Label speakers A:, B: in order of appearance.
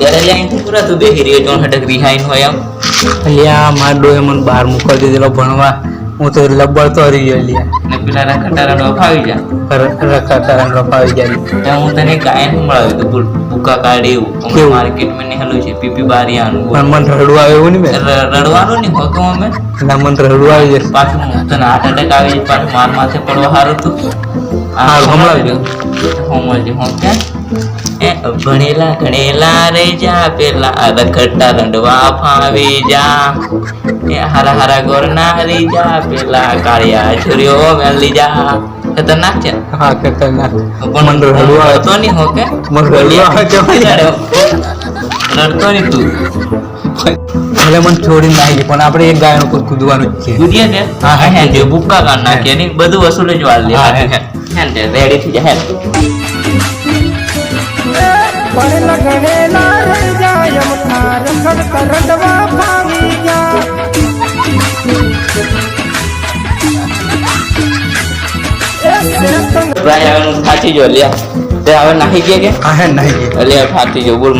A: પૂરા તું રહ્યો જોન હટક રિહાઈન હોય એમ.
B: અલ્યા મારા ડોએ મને બહાર મોકલી દીધેલો ભણવા. હું તો લબડતો તો ગયો અલ્યા.
A: ને પેલા રખટારા નો ફાવી જા
B: રખા તારા રફાવી જાય
A: ત્યાં હું તને ગાયન સંભળાવ્યું તું ભૂકા કાઢી એવું? માર્કેટમાં નીકળ્યું છે પીપી બારિયાનું.
B: પણ મને રડવું આવે એવું નહીં
A: રડવાનું નહીં હોતું અમે?
B: ના મને રડવું આવી જશે
A: પાછું તને હાર્ટ એટેક આવી જાય પાછું માર માથે પડવા સારું તું. હો એ ભણેલા ગણેલા રે જા પેલા રખડતા દંડવા ફાવી જા. એ હારા હારા ગોરના રી જા પેલા કાળિયા છોરીઓ મેલી જા. ખતરનાક છે.
B: હા ખતરનાક.
A: પણ
B: રડવું આવે.
A: નહીં હો કે?
B: મને રડવું કે
A: રડતો નહીં તું.
B: ભલે મને છોડીને આવી પણ આપણે એક ગાયન ઉપર કૂદવાનું જ છે.
A: ગુડિયા ને?
B: હા, હા.
A: જે બુક્કા કાઢ નાખીએ બધું વસૂલ જ વાળ લે. હેન્ડ રેડી થઈ જાય
C: સાચી જો
A: લ્યા. તે હવે નાહી ગયા કે?
B: હા હે નાહી ગયા.
A: લ્યા ફાટી જો બોલ